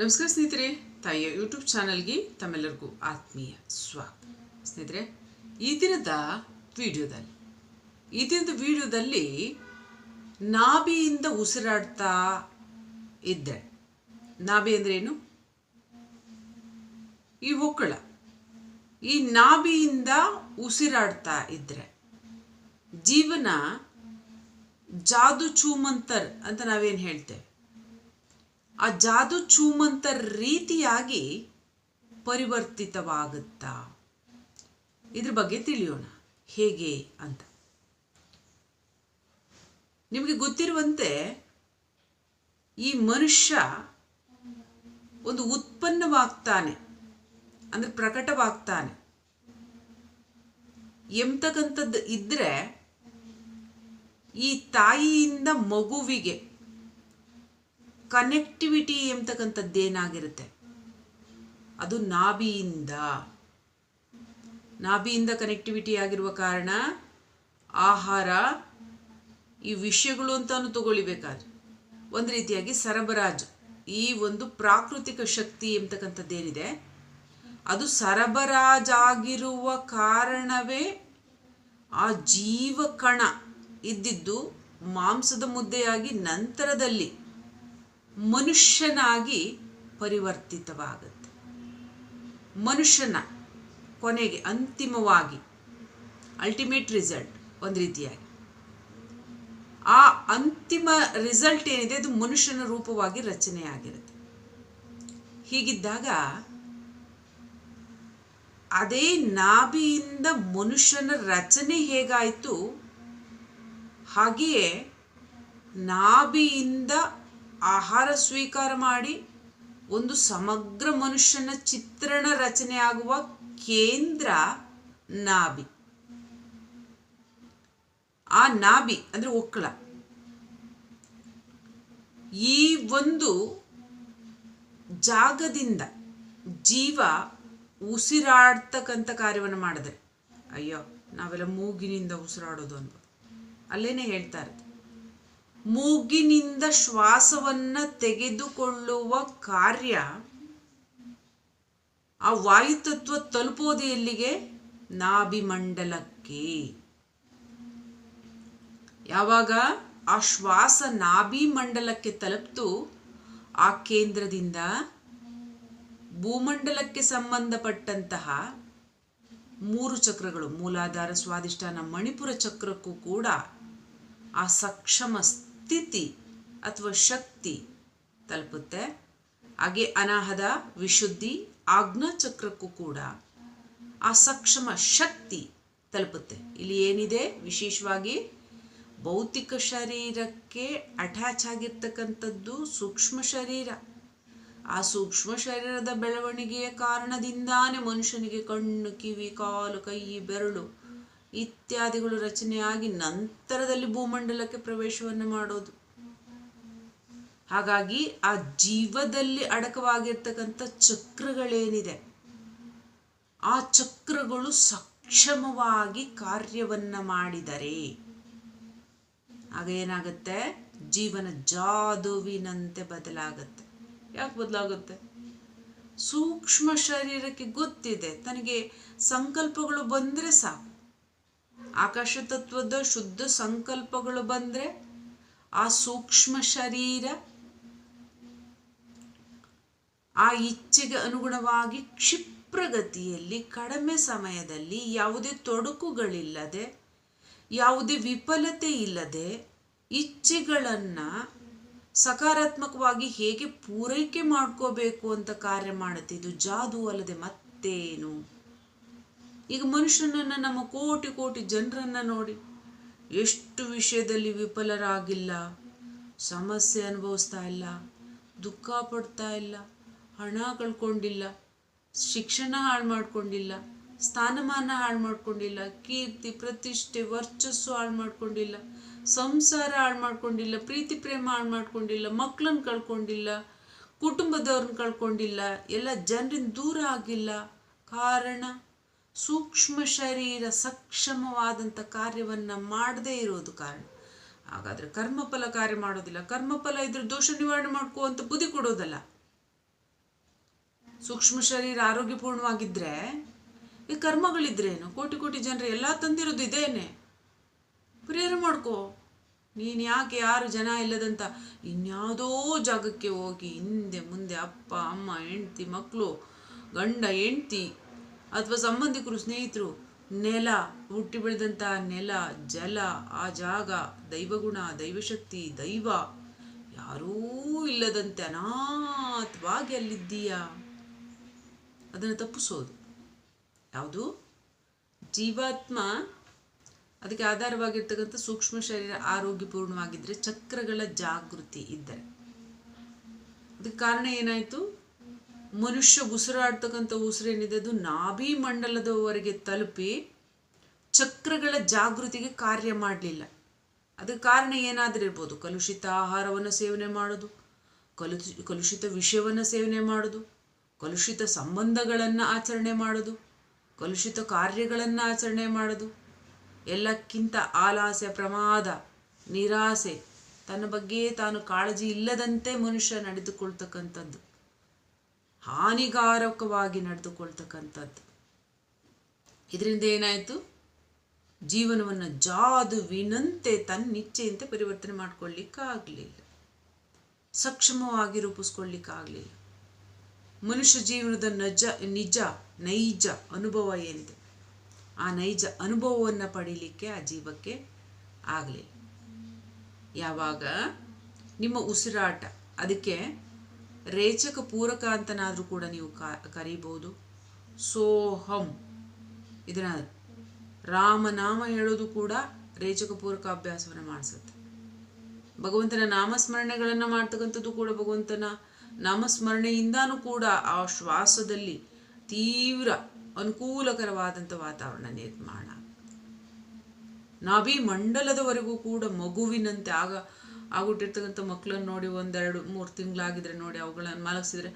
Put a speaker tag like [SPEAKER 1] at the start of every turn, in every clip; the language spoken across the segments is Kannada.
[SPEAKER 1] ನಮಸ್ಕಾರ ಸ್ನೇಹಿತರೆ, ತಾಯಿಯ ಯೂಟ್ಯೂಬ್ ಚಾನಲ್ಗೆ ತಮ್ಮೆಲ್ಲರಿಗೂ ಆತ್ಮೀಯ ಸ್ವಾಗತ. ಸ್ನೇಹಿತರೆ, ಈ ದಿನದ ವಿಡಿಯೋದಲ್ಲಿ, ಈ ದಿನದ ವಿಡಿಯೋದಲ್ಲಿ ನಾಭಿಯಿಂದ ಉಸಿರಾಡ್ತಾ ಇದ್ದೆ. ನಾಭಿ ಏನು? ಈ ಹೊಕ್ಕಳ. ಈ ನಾಭಿಯಿಂದ ಉಸಿರಾಡ್ತಾ ಇದ್ರೆ ಜೀವನ ಜಾದು ಚೂಮಂತರ್ ಅಂತ ನಾವೇನು ಹೇಳ್ತೇವೆ? ಆ ಜಾದು ಚೂಮಂತ ರೀತಿಯಾಗಿ ಪರಿವರ್ತಿತವಾಗುತ್ತಾ. ಇದ್ರ ಬಗ್ಗೆ ತಿಳಿಯೋಣ. ಹೇಗೆ ಅಂತ. ನಿಮಗೆ ಗೊತ್ತಿರುವಂತೆ ಈ ಮನುಷ್ಯ ಒಂದು ಉತ್ಪನ್ನವಾಗ್ತಾನೆ, ಅಂದ್ರೆ ಪ್ರಕಟವಾಗ್ತಾನೆ. ಎಂತಕ್ಕಂಥದ್ದು ಇದ್ರೆ ಈ ತಾಯಿಯಿಂದ ಮಗುವಿಗೆ ಕನೆಕ್ಟಿವಿಟಿ ಎಂಬತಕ್ಕಂಥದ್ದೇನಾಗಿರುತ್ತೆ ಅದು ನಾಭಿಯಿಂದ. ನಾಭಿಯಿಂದ ಕನೆಕ್ಟಿವಿಟಿ ಆಗಿರುವ ಕಾರಣ ಆಹಾರ ಈ ವಿಷಯಗಳು ಅಂತಾನು ತಗೊಳ್ಳಿಬೇಕಾದ್ರೆ. ಒಂದು ರೀತಿಯಾಗಿ ಸರಬರಾಜು. ಈ ಒಂದು ಪ್ರಾಕೃತಿಕ ಶಕ್ತಿ ಎಂಬತಕ್ಕಂಥದ್ದೇನಿದೆ ಅದು ಸರಬರಾಜಾಗಿರುವ ಕಾರಣವೇ ಆ ಜೀವ ಕಣ ಇದ್ದಿದ್ದು ಮಾಂಸದ ಮುದ್ದೆಯಾಗಿ ನಂತರದಲ್ಲಿ ಮನುಷ್ಯನಾಗಿ ಪರಿವರ್ತಿತವಾಗುತ್ತೆ. ಮನುಷ್ಯನ ಕೊನೆಗೆ ಅಂತಿಮವಾಗಿ ಅಲ್ಟಿಮೇಟ್ ರಿಸಲ್ಟ್ ಒಂದು ರೀತಿಯಾಗಿ. ಆ ಅಂತಿಮ ರಿಸಲ್ಟ್ ಏನಿದೆ ಅದು ಮನುಷ್ಯನ ರೂಪವಾಗಿ ರಚನೆಯಾಗಿರುತ್ತೆ. ಹೀಗಿದ್ದಾಗ ಅದೇ ನಾಭಿಯಿಂದ ಮನುಷ್ಯನ ರಚನೆ ಹೇಗಾಯಿತು? ಹಾಗೆಯೇ ನಾಭಿಯಿಂದ ಆಹಾರ ಸ್ವೀಕಾರ ಮಾಡಿ ಒಂದು ಸಮಗ್ರ ಮನುಷ್ಯನ ಚಿತ್ರಣ ರಚನೆ ಆಗುವ ಕೇಂದ್ರ ನಾಭಿ. ಆ ನಾಭಿ ಅಂದ್ರೆ ಒಕ್ಕಳ ಈ ಒಂದು ಜಾಗದಿಂದ ಜೀವ ಉಸಿರಾಡ್ತಕ್ಕಂಥ ಕಾರ್ಯವನ್ನು ಮಾಡಿದ್ರೆ, ಅಯ್ಯೋ, ನಾವೆಲ್ಲ ಮೂಗಿನಿಂದ ಉಸಿರಾಡೋದು ಅನ್ಬೋದು. ಅಲ್ಲೇನೆ ಹೇಳ್ತಾ ಇರುತ್ತೆ ಮೂಗಿನಿಂದ ಶ್ವಾಸವನ್ನ ತೆಗೆದುಕೊಳ್ಳುವ ಕಾರ್ಯ. ಆ ವಾಯುತತ್ವ ತಲುಪೋದು ಎಲ್ಲಿಗೆ? ನಾಭಿಮಂಡಲಕ್ಕೆ. ಯಾವಾಗ ಆ ಶ್ವಾಸ ನಾಭಿ ಮಂಡಲಕ್ಕೆ ತಲುಪ್ತು, ಆ ಕೇಂದ್ರದಿಂದ ಭೂಮಂಡಲಕ್ಕೆ ಸಂಬಂಧಪಟ್ಟಂತಹ ಮೂರು ಚಕ್ರಗಳು, ಮೂಲಾಧಾರ ಸ್ವಾದಿಷ್ಠಾನ ಮಣಿಪುರ ಚಕ್ರಕ್ಕೂ ಕೂಡ ಆ ಸಕ್ಷಮ ಸ್ಥಿತಿ ಅಥವಾ ಶಕ್ತಿ ತಲುಪುತ್ತೆ. ಹಾಗೆ ಅನಾಹದ, ವಿಶುದ್ಧಿ ಚಕ್ರಕ್ಕೂ ಕೂಡ ಆ ಸಕ್ಷಮ ಶಕ್ತಿ ತಲುಪುತ್ತೆ. ಇಲ್ಲಿ ಏನಿದೆ? ವಿಶೇಷವಾಗಿ ಭೌತಿಕ ಶರೀರಕ್ಕೆ ಅಟ್ಯಾಚ್ ಆಗಿರ್ತಕ್ಕಂಥದ್ದು ಸೂಕ್ಷ್ಮ ಶರೀರ. ಆ ಸೂಕ್ಷ್ಮ ಶರೀರದ ಬೆಳವಣಿಗೆಯ ಕಾರಣದಿಂದಾನೇ ಮನುಷ್ಯನಿಗೆ ಕಣ್ಣು, ಕಿವಿ, ಕಾಲು, ಕೈ, ಬೆರಳು ಇತ್ಯಾದಿಗಳು ರಚನೆಯಾಗಿ ನಂತರದಲ್ಲಿ ಭೂಮಂಡಲಕ್ಕೆ ಪ್ರವೇಶವನ್ನು ಮಾಡೋದು. ಹಾಗಾಗಿ ಆ ಜೀವದಲ್ಲಿ ಅಡಕವಾಗಿರ್ತಕ್ಕಂಥ ಚಕ್ರಗಳೇನಿದೆ? ಆ ಚಕ್ರಗಳು ಸಕ್ಷಮವಾಗಿ ಕಾರ್ಯವನ್ನ ಮಾಡಿದರೆ ಆಗ ಏನಾಗುತ್ತೆ? ಜೀವನ ಜಾದುವಿನಂತೆ ಬದಲಾಗುತ್ತೆ. ಯಾಕೆ ಬದಲಾಗುತ್ತೆ? ಸೂಕ್ಷ್ಮ ಶರೀರಕ್ಕೆ ಗೊತ್ತಿದೆ. ತನಗೆ ಸಂಕಲ್ಪಗಳು ಬಂದರೆ ಸಾಕು. ಆಕಾಶ ತತ್ವದ ಶುದ್ಧ ಸಂಕಲ್ಪಗಳು ಬಂದ್ರೆ ಆ ಸೂಕ್ಷ್ಮ ಶರೀರ ಆ ಇಚ್ಛೆಗೆ ಅನುಗುಣವಾಗಿ ಕ್ಷಿಪ್ರಗತಿಯಲ್ಲಿ, ಕಡಿಮೆ ಸಮಯದಲ್ಲಿ ಯಾವುದೇ ತೊಡಕುಗಳಿಲ್ಲದೆ, ಯಾವುದೇ ವಿಫಲತೆ ಇಲ್ಲದೆ ಇಚ್ಛೆಗಳನ್ನು ಸಕಾರಾತ್ಮಕವಾಗಿ ಹೇಗೆ ಪೂರೈಕೆ ಮಾಡ್ಕೋಬೇಕು ಅಂತ ಕಾರ್ಯ ಮಾಡುತ್ತೆ. ಇದು ಜಾದು ಅಲ್ಲದೆ ಮತ್ತೇನು? ಈಗ ಮನುಷ್ಯನನ್ನು ನಮ್ಮ ಕೋಟಿ ಕೋಟಿ ಜನರನ್ನು ನೋಡಿ ಎಷ್ಟು ವಿಷಯದಲ್ಲಿ ವಿಫಲರಾಗಿಲ್ಲ, ಸಮಸ್ಯೆ ಅನುಭವಿಸ್ತಾ ಇಲ್ಲ, ದುಃಖ ಪಡ್ತಾ ಇಲ್ಲ, ಹಣ ಕಳ್ಕೊಂಡಿಲ್ಲ, ಶಿಕ್ಷಣ ಹಾಳು ಮಾಡ್ಕೊಂಡಿಲ್ಲ, ಸ್ಥಾನಮಾನ ಹಾಳು ಮಾಡ್ಕೊಂಡಿಲ್ಲ, ಕೀರ್ತಿ, ಪ್ರತಿಷ್ಠೆ, ವರ್ಚಸ್ಸು ಹಾಳು ಮಾಡ್ಕೊಂಡಿಲ್ಲ, ಸಂಸಾರ ಹಾಳು ಮಾಡ್ಕೊಂಡಿಲ್ಲ, ಪ್ರೀತಿ, ಪ್ರೇಮ ಹಾಳು ಮಾಡ್ಕೊಂಡಿಲ್ಲ ಮಕ್ಕಳನ್ನ ಕಳ್ಕೊಂಡಿಲ್ಲ, ಕುಟುಂಬದವ್ರನ್ನ ಕಳ್ಕೊಂಡಿಲ್ಲ, ಎಲ್ಲ ಜನರಿಂದ ದೂರ ಆಗಿಲ್ಲ. ಕಾರಣ ಸೂಕ್ಷ್ಮ ಶರೀರ ಸಕ್ಷಮವಾದಂಥ ಕಾರ್ಯವನ್ನು ಮಾಡದೇ ಇರೋದು ಕಾರಣ. ಹಾಗಾದರೆ ಕರ್ಮಫಲ ಕಾರ್ಯ ಮಾಡೋದಿಲ್ಲ. ಕರ್ಮಫಲ ಇದ್ರೆ ದೋಷ ನಿವಾರಣೆ ಮಾಡ್ಕೋ ಅಂತ ಬುದ್ಧಿ ಕೊಡೋದಲ್ಲ. ಸೂಕ್ಷ್ಮ ಶರೀರ ಆರೋಗ್ಯಪೂರ್ಣವಾಗಿದ್ದರೆ ಈ ಕರ್ಮಗಳಿದ್ರೇನು? ಕೋಟಿ ಕೋಟಿ ಜನರು ಎಲ್ಲ ತಂದಿರೋದು ಇದೇನೆ. ಪ್ರೇರ ಮಾಡ್ಕೋ. ನೀನು ಯಾಕೆ ಯಾರು ಜನ ಇಲ್ಲದಂತ ಇನ್ಯಾವುದೋ ಜಾಗಕ್ಕೆ ಹೋಗಿ ಹಿಂದೆ ಮುಂದೆ ಅಪ್ಪ, ಅಮ್ಮ, ಹೆಂಡ್ತಿ ಮಕ್ಕಳು ಗಂಡ, ಹೆಂಡ್ತಿ ಅಥವಾ ಸಂಬಂಧಿಕರು, ಸ್ನೇಹಿತರು, ನೆಲ, ಹುಟ್ಟಿ ಬೆಳೆದಂಥ ನೆಲ, ಜಲ, ಆ ಜಾಗ, ದೈವಗುಣ, ದೈವಶಕ್ತಿ, ದೈವ, ಯಾರೂ ಇಲ್ಲದಂತೆ ಅನಾಥವಾಗಿ ಅಲ್ಲಿದ್ದೀಯಾ? ಅದನ್ನು ತಪ್ಪಿಸೋದು. ಯಾವುದು? ಜೀವಾತ್ಮ ಅದಕ್ಕೆ ಆಧಾರವಾಗಿರ್ತಕ್ಕಂಥ ಸೂಕ್ಷ್ಮ ಶರೀರ ಆರೋಗ್ಯಪೂರ್ಣವಾಗಿದ್ದರೆ ಚಕ್ರಗಳ ಜಾಗೃತಿ ಇದ್ದರೆ. ಅದಕ್ಕೆ ಕಾರಣ ಏನಾಯಿತು? ಮನುಷ್ಯ ಉಸಿರಾಡ್ತಕ್ಕಂಥ ಉಸಿರೇನಿದೆ ಅದು ನಾಭಿ ಮಂಡಲದವರೆಗೆ ತಲುಪಿ ಚಕ್ರಗಳ ಜಾಗೃತಿಗೆ ಕಾರ್ಯ ಮಾಡಲಿಲ್ಲ. ಅದಕ್ಕೆ ಕಾರಣ ಏನಾದರೂ ಇರ್ಬೋದು. ಕಲುಷಿತ ಆಹಾರವನ್ನು ಸೇವನೆ ಮಾಡೋದು ಕಲು ಕಲುಷಿತ ವಿಷಯವನ್ನು ಸೇವನೆ ಮಾಡೋದು, ಕಲುಷಿತ ಸಂಬಂಧಗಳನ್ನು ಆಚರಣೆ ಮಾಡೋದು, ಕಲುಷಿತ ಕಾರ್ಯಗಳನ್ನು ಆಚರಣೆ ಮಾಡೋದು, ಎಲ್ಲಕ್ಕಿಂತ ಆಲಾಸೆ ಪ್ರಮಾದ, ನಿರಾಸೆ, ತನ್ನ ಬಗ್ಗೆ ತಾನು ಕಾಳಜಿ ಇಲ್ಲದಂತೆ ಮನುಷ್ಯ ನಡೆದುಕೊಳ್ತಕ್ಕಂಥದ್ದು. ಹಾನಿಕಾರಕವಾಗಿ ನಡೆದುಕೊಳ್ತಕ್ಕಂಥದ್ದು. ಇದರಿಂದ ಏನಾಯಿತು? ಜೀವನವನ್ನು ಜಾದುವಿನಂತೆ ತನ್ನಿಚ್ಛೆಯಂತೆ ಪರಿವರ್ತನೆ ಮಾಡ್ಕೊಳ್ಳಿಕ್ಕಾಗಲಿಲ್ಲ. ಸಕ್ಷಮವಾಗಿ ರೂಪಿಸ್ಕೊಳ್ಳಿಕ್ಕಾಗಲಿಲ್ಲ. ಮನುಷ್ಯ ಜೀವನದ ನಜ, ನಿಜ, ನೈಜ ಅನುಭವ ಏನಿದೆ? ಆ ನೈಜ ಅನುಭವವನ್ನು ಪಡೀಲಿಕ್ಕೆ ಆ ಜೀವಕ್ಕೆ ಆಗಲಿಲ್ಲ. ಯಾವಾಗ? ನಿಮ್ಮ ಉಸಿರಾಟ. ಅದಕ್ಕೆ ರೇಚಕ ಪೂರಕ ಅಂತನಾದರೂ ಕೂಡ ನೀವು ಕರೀಬಹುದು. ಸೋಹಂ ಇದನ್ನ ರಾಮನಾಮ ಹೇಳೋದು ಕೂಡ ರೇಚಕ ಪೂರಕ ಅಭ್ಯಾಸವನ್ನು ಮಾಡಿಸುತ್ತೆ. ಭಗವಂತನ ನಾಮಸ್ಮರಣೆಗಳನ್ನು ಮಾಡ್ತಕ್ಕಂಥದ್ದು ಕೂಡ ಭಗವಂತನ ನಾಮಸ್ಮರಣೆಯಿಂದಾನೂ ಕೂಡ ಆ ಶ್ವಾಸದಲ್ಲಿ ತೀವ್ರ ಅನುಕೂಲಕರವಾದಂಥ ವಾತಾವರಣ ನಿರ್ಮಾಣ ನಾಭಿ ಮಂಡಲದವರೆಗೂ ಕೂಡ ಮಗುವಿನಂತೆ ಆಗ ಆಗುಟ್ಟಿರ್ತಕ್ಕಂಥ ಮಕ್ಕಳನ್ನು ನೋಡಿ ಒಂದೆರಡು ಮೂರು ತಿಂಗಳಾಗಿದ್ರೆ ನೋಡಿ ಅವುಗಳನ್ನು ಮಲಗಿಸಿದ್ರೆ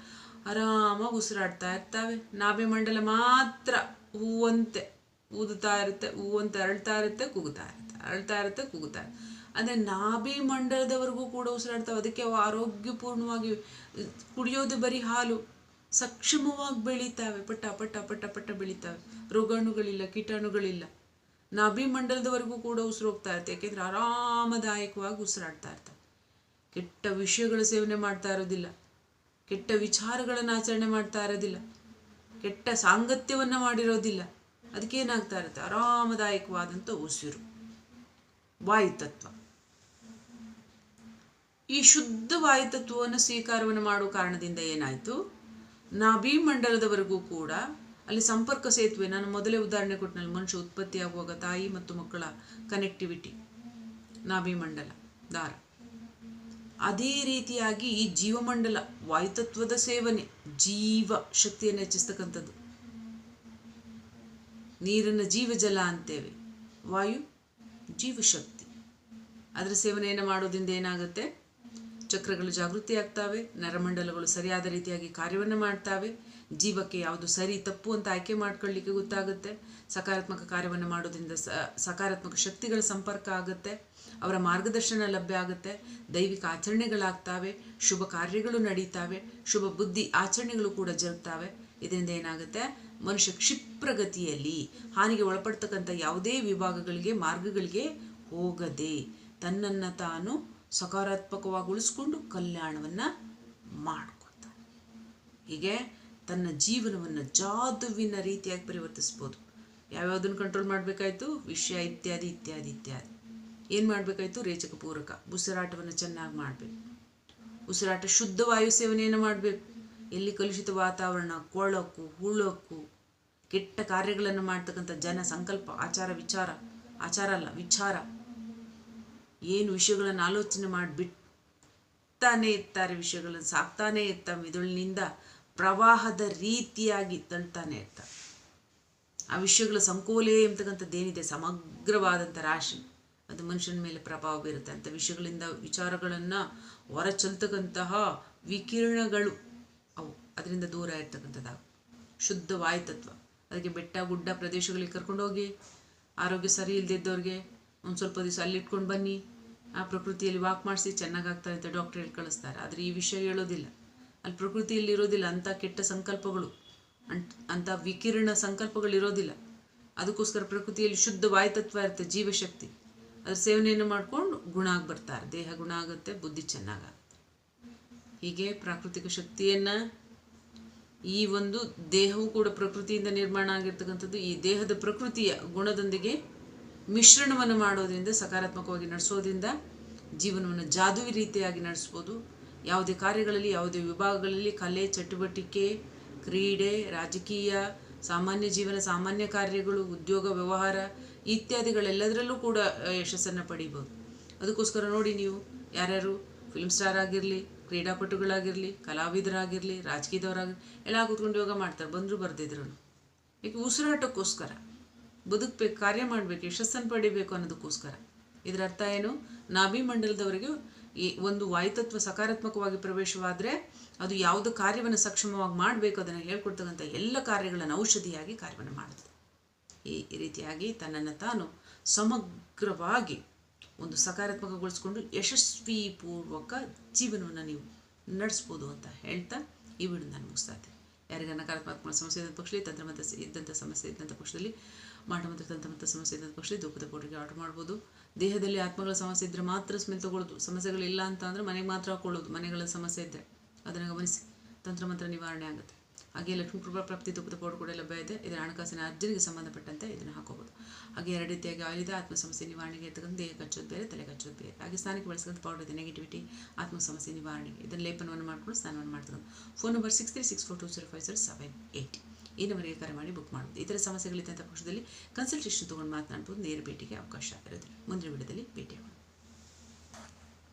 [SPEAKER 1] ಆರಾಮಾಗಿ ಉಸಿರಾಡ್ತಾ ಇರ್ತವೆ. ನಾಭಿ ಮಂಡಲ ಮಾತ್ರ ಹೂವಂತೆ ಊದುತ್ತಾ ಇರುತ್ತೆ, ಹೂವಂತೆ ಅರಳ್ತಾ ಇರುತ್ತೆ, ಕೂಗುತ್ತಾ ಇರುತ್ತೆ, ಅರಳ್ತಾ ಇರುತ್ತೆ, ಕೂಗುತ್ತಾ ಇರುತ್ತೆ. ಅಂದರೆ ನಾಭಿ ಮಂಡಲದವರೆಗೂ ಕೂಡ ಉಸಿರಾಡ್ತಾವೆ. ಅದಕ್ಕೆ ಅವು ಆರೋಗ್ಯಪೂರ್ಣವಾಗಿ ಕುಡಿಯೋದು ಬರೀ ಹಾಲು ಸಕ್ಷಮವಾಗಿ ಬೆಳೀತಾವೆ. ಪಟ್ಟ ಪಟ್ಟ ಪಟ್ಟ ಪಟ್ಟ ಬೆಳೀತಾವೆ. ರೋಗಾಣುಗಳಿಲ್ಲ, ಕೀಟಾಣುಗಳಿಲ್ಲ. ನಾಭಿ ಮಂಡಲದವರೆಗೂ ಕೂಡ ಉಸಿರು ಹೋಗ್ತಾ ಇರುತ್ತೆ. ಯಾಕೆಂದರೆ ಆರಾಮದಾಯಕವಾಗಿ ಉಸಿರಾಡ್ತಾ ಇರ್ತವೆ ಕೆಟ್ಟ ವಿಷಯಗಳ ಸೇವನೆ ಮಾಡ್ತಾ ಇರೋದಿಲ್ಲ. ಕೆಟ್ಟ ವಿಚಾರಗಳನ್ನು ಆಚರಣೆ ಮಾಡ್ತಾ ಇರೋದಿಲ್ಲ. ಕೆಟ್ಟ ಸಾಂಗತ್ಯವನ್ನು ಮಾಡಿರೋದಿಲ್ಲ. ಅದಕ್ಕೇನಾಗ್ತಾ ಇರುತ್ತೆ? ಆರಾಮದಾಯಕವಾದಂಥ ಉಸಿರು. ವಾಯುತತ್ವ. ಈ ಶುದ್ಧ ವಾಯುತತ್ವವನ್ನು ಸ್ವೀಕಾರವನ್ನು ಮಾಡುವ ಕಾರಣದಿಂದ ಏನಾಯಿತು? ನಾಭಿ ಮಂಡಲದವರೆಗೂ ಕೂಡ ಅಲ್ಲಿ ಸಂಪರ್ಕ ಸೇತುವೆ, ನಾನು ಮೊದಲೇ ಉದಾಹರಣೆ ಕೊಟ್ಟನಲ್ಲಿ, ಮನುಷ್ಯ ಉತ್ಪತ್ತಿಯಾಗುವಾಗ ತಾಯಿ ಮತ್ತು ಮಕ್ಕಳ ಕನೆಕ್ಟಿವಿಟಿ ನಾಭಿಮಂಡಲ, ದಾರ. ಅದೇ ರೀತಿಯಾಗಿ ಈ ಜೀವಮಂಡಲ, ವಾಯುತತ್ವದ ಸೇವನೆ, ಜೀವ ಶಕ್ತಿಯನ್ನು ಹೆಚ್ಚಿಸ್ತಕ್ಕಂಥದ್ದು. ನೀರನ್ನು ಜೀವಜಲ ಅಂತೇವೆ. ವಾಯು ಜೀವಶಕ್ತಿ ಅದರ ಸೇವನೆಯನ್ನು ಮಾಡೋದ್ರಿಂದ ಏನಾಗುತ್ತೆ? ಚಕ್ರಗಳು ಜಾಗೃತಿ ಆಗ್ತವೆ ನರಮಂಡಲಗಳು ಸರಿಯಾದ ರೀತಿಯಾಗಿ ಕಾರ್ಯವನ್ನು ಮಾಡ್ತವೆ ಜೀವಕ್ಕೆ ಯಾವುದು ಸರಿ, ತಪ್ಪು ಅಂತ ಆಯ್ಕೆ ಮಾಡ್ಕೊಳ್ಳಿಕ್ಕೆ ಗೊತ್ತಾಗುತ್ತೆ. ಸಕಾರಾತ್ಮಕ ಕಾರ್ಯವನ್ನು ಮಾಡೋದ್ರಿಂದ ಸಕಾರಾತ್ಮಕ ಶಕ್ತಿಗಳ ಸಂಪರ್ಕ ಆಗುತ್ತೆ. ಅವರ ಮಾರ್ಗದರ್ಶನ ಲಭ್ಯ ಆಗುತ್ತೆ. ದೈವಿಕ ಆಚರಣೆಗಳಾಗ್ತಾವೆ, ಶುಭ ಕಾರ್ಯಗಳು ನಡೀತಾವೆ, ಶುಭ ಬುದ್ಧಿ ಆಚರಣೆಗಳು ಕೂಡ ಜರುಗ್ತಾವೆ. ಇದರಿಂದ ಏನಾಗುತ್ತೆ? ಮನುಷ್ಯ ಕ್ಷಿಪ್ರಗತಿಯಲ್ಲಿ, ಹಾನಿಗೆ ಒಳಪಡ್ತಕ್ಕಂಥ ಯಾವುದೇ ವಿಭಾಗಗಳಿಗೆ, ಮಾರ್ಗಗಳಿಗೆ ಹೋಗದೆ ತನ್ನನ್ನು ತಾನು ಸಕಾರಾತ್ಮಕವಾಗಿ ಉಳಿಸ್ಕೊಂಡು ಕಲ್ಯಾಣವನ್ನು ಮಾಡ್ಕೊತಾನೆ ಹೀಗೆ ತನ್ನ ಜೀವನವನ್ನು ಜಾದುವಿನ ರೀತಿಯಾಗಿ ಪರಿವರ್ತಿಸ್ಬೋದು. ಯಾವ್ಯಾವುದನ್ನು ಕಂಟ್ರೋಲ್ ಮಾಡಬೇಕಾಯ್ತು? ವಿಷಯ ಇತ್ಯಾದಿ ಇತ್ಯಾದಿ ಇತ್ಯಾದಿ. ಏನು ಮಾಡಬೇಕಾಯ್ತು? ರೇಚಕ ಪೂರಕ ಉಸಿರಾಟವನ್ನು ಚೆನ್ನಾಗಿ ಮಾಡಬೇಕು. ಉಸಿರಾಟ ಶುದ್ಧ ವಾಯು ಸೇವನೆಯನ್ನು ಮಾಡಬೇಕು. ಎಲ್ಲಿ ಕಲುಷಿತ ವಾತಾವರಣ, ಕೊಳಕು, ಹುಳಕು, ಕೆಟ್ಟ ಕಾರ್ಯಗಳನ್ನು ಮಾಡ್ತಕ್ಕಂಥ ಜನ ಸಂಕಲ್ಪ, ಆಚಾರ, ವಿಚಾರ, ಆಚಾರ ಅಲ್ಲ, ವಿಚಾರ. ಏನು ವಿಷಯಗಳನ್ನು ಆಲೋಚನೆ ಮಾಡಿಬಿಡ್ತಾನೆ ಇರ್ತಾರೆ ವಿಷಯಗಳನ್ನು, ಸಾಕ್ತಾನೆ ಇರ್ತಾ ಮಿದುಳಿನಿಂದ. ಪ್ರವಾಹದ ರೀತಿಯಾಗಿ ತಳ್ತಾನೆ ಅಂತ. ಆ ವಿಷಯಗಳ ಸಂಕೋಲೆ ಎಂಬತಕ್ಕಂಥದ್ದೇನಿದೆ ಸಮಗ್ರವಾದಂಥ ರಾಶಿ. ಅದು ಮನುಷ್ಯನ ಮೇಲೆ ಪ್ರಭಾವ ಬೀರುತ್ತೆ. ಅಂಥ ವಿಷಯಗಳಿಂದ ವಿಚಾರಗಳನ್ನು ಹೊರ ಚೆಲ್ತಕ್ಕಂತಹ ವಿಕಿರಣಗಳು ಅವು. ಅದರಿಂದ ದೂರ ಇರ್ತಕ್ಕಂಥದ್ದು ಶುದ್ಧ ವಾಯುತತ್ವ ಅದಕ್ಕೆ ಬೆಟ್ಟ, ಗುಡ್ಡ ಪ್ರದೇಶಗಳಿಗೆ ಕರ್ಕೊಂಡೋಗಿ ಆರೋಗ್ಯ ಸರಿ ಇಲ್ಲದಿದ್ದವ್ರಿಗೆ ಒಂದು ಸ್ವಲ್ಪ ದಿವಸ ಅಲ್ಲಿಟ್ಕೊಂಡು ಬನ್ನಿ. ಆ ಪ್ರಕೃತಿಯಲ್ಲಿ ವಾಕ್ ಮಾಡಿಸಿ ಚೆನ್ನಾಗಾಗ್ತಾರೆ ಅಂತ ಡಾಕ್ಟರ್ ಹೇಳಿ ಕಳಿಸ್ತಾರೆ. ಆದರೆ ಈ ವಿಷಯ ಹೇಳೋದಿಲ್ಲ. ಅಲ್ಲಿ ಪ್ರಕೃತಿಯಲ್ಲಿ ಇರೋದಿಲ್ಲ ಅಂಥ ಕೆಟ್ಟ ಸಂಕಲ್ಪಗಳು ಅಂಥ ವಿಕಿರಣ ಸಂಕಲ್ಪಗಳು ಇರೋದಿಲ್ಲ. ಅದಕ್ಕೋಸ್ಕರ ಪ್ರಕೃತಿಯಲ್ಲಿ ಶುದ್ಧ ವಾಯುತತ್ವ ಇರುತ್ತೆ, ಜೀವಶಕ್ತಿ. ಅದ್ರ ಸೇವನೆಯನ್ನು ಮಾಡ್ಕೊಂಡು ಗುಣ ಆಗಿ ಬರ್ತಾರೆ ದೇಹ ಗುಣ ಆಗುತ್ತೆ, ಬುದ್ಧಿ ಚೆನ್ನಾಗಾಗುತ್ತೆ. ಹೀಗೆ ಪ್ರಾಕೃತಿಕ ಶಕ್ತಿಯನ್ನು ಈ ಒಂದು ದೇಹವು ಕೂಡ ಪ್ರಕೃತಿಯಿಂದ ನಿರ್ಮಾಣ ಆಗಿರ್ತಕ್ಕಂಥದ್ದು, ಈ ದೇಹದ ಪ್ರಕೃತಿಯ ಗುಣದೊಂದಿಗೆ ಮಿಶ್ರಣವನ್ನು ಮಾಡೋದ್ರಿಂದ, ಸಕಾರಾತ್ಮಕವಾಗಿ ನಡೆಸೋದ್ರಿಂದ ಜೀವನವನ್ನು ಜಾದುವಿ ರೀತಿಯಾಗಿ ನಡೆಸ್ಬೋದು. ಯಾವುದೇ ಕಾರ್ಯಗಳಲ್ಲಿ, ಯಾವುದೇ ವಿಭಾಗಗಳಲ್ಲಿ ಕಲೆ, ಚಟುವಟಿಕೆ, ಕ್ರೀಡೆ, ರಾಜಕೀಯ, ಸಾಮಾನ್ಯ ಜೀವನ, ಸಾಮಾನ್ಯ ಕಾರ್ಯಗಳು, ಉದ್ಯೋಗ, ವ್ಯವಹಾರ ಇತ್ಯಾದಿಗಳೆಲ್ಲದರಲ್ಲೂ ಕೂಡ ಯಶಸ್ಸನ್ನು ಪಡಿಬೋದು. ಅದಕ್ಕೋಸ್ಕರ ನೋಡಿ ನೀವು ಯಾರ್ಯಾರು ಫಿಲ್ಮ್ ಸ್ಟಾರ್ ಆಗಿರಲಿ, ಕ್ರೀಡಾಪಟುಗಳಾಗಿರಲಿ, ಕಲಾವಿದರಾಗಿರಲಿ, ರಾಜಕೀಯದವರಾಗಿರಲಿ, ಎಲ್ಲ ಕೂತ್ಕೊಂಡು ಯೋಗ ಮಾಡ್ತಾರೆ, ಬಂದರೂ ಬರ್ದಿದ್ರು. ಯಾಕೆ ಉಸಿರಾಟಕ್ಕೋಸ್ಕರ, ಬದುಕಬೇಕು, ಕಾರ್ಯ ಮಾಡಬೇಕು, ಯಶಸ್ಸನ್ನು ಪಡಿಬೇಕು ಅನ್ನೋದಕ್ಕೋಸ್ಕರ. ಇದರ ಅರ್ಥ ಏನು? ನಾಭಿ ಮಂಡಲದವರೆಗೆ ಈ ಒಂದು ವಾಯುತತ್ವ ಸಕಾರಾತ್ಮಕವಾಗಿ ಪ್ರವೇಶವಾದರೆ ಅದು ಯಾವುದೇ ಕಾರ್ಯವನ್ನು ಸಕ್ಷಮವಾಗಿ ಮಾಡಬೇಕು ಅದನ್ನು ಹೇಳ್ಕೊಡ್ತಕ್ಕಂಥ ಎಲ್ಲ ಕಾರ್ಯಗಳನ್ನು ಔಷಧಿಯಾಗಿ ಕಾರ್ಯವನ್ನು ಮಾಡುತ್ತೆ. ಈ ರೀತಿಯಾಗಿ ತನ್ನನ್ನು ತಾನು ಸಮಗ್ರವಾಗಿ ಒಂದು ಸಕಾರಾತ್ಮಕಗೊಳಿಸ್ಕೊಂಡು ಯಶಸ್ವಿ ಪೂರ್ವಕ ಜೀವನವನ್ನು ನೀವು ನಡೆಸ್ಬೋದು ಅಂತ ಹೇಳ್ತಾ ಈ ವಿಡಿಯೋ ನಾನು ಮುಗಿಸ್ತಾ ಇದ್ದೀನಿ. ಯಾರಿಗ ನಕಾರಾತ್ಮಕ ಸಮಸ್ಯೆ ಇದ್ದಂಥ ಪಕ್ಷದಲ್ಲಿ ತಂತ್ರಮಂತ ಇದ್ದಂಥ ಸಮಸ್ಯೆ ಇದ್ದಂಥ ಪಕ್ಷದಲ್ಲಿ ಮಾಟಮಂತ್ರ ತಂತ್ರಮಂತ್ರ ಸಮಸ್ಯೆ ಇದ್ದಂಥ ಪಕ್ಷದಲ್ಲಿ ಧೂಪದ ಪೌಡರ್ಗೆ ಆರ್ಡರ್ ಮಾಡ್ಬೋದು. ದೇಹದಲ್ಲಿ ಆತ್ಮಗಳ ಸಮಸ್ಯೆ ಇದ್ದರೆ ಮಾತ್ರ ಸ್ಮೆಲ್ ತೊಗೊಳ್ಳೋದು. ಸಮಸ್ಯೆಗಳಿಲ್ಲ ಅಂತ ಅಂದರೆ ಮನೆಗೆ ಮಾತ್ರ ಕೊಳ್ಳೋದು ಮನೆಗಳ ಸಮಸ್ಯೆ ಇದ್ದರೆ ಅದನ್ನು ಗಮನಿಸಿ. ತಂತ್ರಮಂತ್ರ ನಿವಾರಣೆ ಆಗುತ್ತೆ. ಹಾಗೆ ಲಕ್ಷ್ಮೀ ಕೃಪಾ ಪ್ರಾಪ್ತಿ ತುಪ್ಪದ ಪೌಡರ್ ಕೂಡ ಲಭ್ಯ ಇದೆ. ಇದರ ಹಣಕಾಸಿನ ಅರ್ಜಿಗೆ ಸಂಬಂಧಪಟ್ಟಂತೆ ಇದನ್ನು ಹಾಕೋಬಹುದು. ಹಾಗೆ ಎರಡು ರೀತಿಯಾಗಿ ಆಯುಧ ಆತ್ಮ ಸಮಸ್ಯೆ ನಿವಾರಣೆಗೆ ಇರ್ತಕ್ಕಂಥ ದೇಹ ಕಚ್ಚೋದು ಬೇರೆ, ತಲೆ ಕಚ್ಚೋದು ಬೇರೆ. ಹಾಗೆ ಸ್ಥಾನಕ್ಕೆ ಬಳಸಿಕೊಂಡು ಪೌಡರ್ ಇದೆ. ನೆಗೆಟಿವಿಟಿ ಆತ್ಮ ಸಮಸ್ಯೆ ನಿವಾರಣೆಗೆ ಇದನ್ನು ಲೇಪನವನ್ನು ಮಾಡಿಕೊಂಡು ಸ್ನಾನವನ್ನು ಮಾಡ್ತಕ್ಕಂಥ phone number six three six four two zero five zero seven eight ಈ ನಂಬರಿಗೆ ಕರೆ ಮಾಡಿ ಬುಕ್ ಮಾಡಬಹುದು ಇತರ ಸಮಸ್ಯೆಗಳಿದ್ದಂಥ ಪಕ್ಷದಲ್ಲಿ ಕನ್ಸಲ್ಟೇಷನ್ ತೊಗೊಂಡು ಮಾತನಾಡ್ಬೋದು. ನೇರ ಭೇಟಿಗೆ ಅವಕಾಶ ಇರುತ್ತೆ. ಮುಂದಿನ ವಿಡಿಯೋದಲ್ಲಿ ಭೇಟಿಯಾಗೋಣ.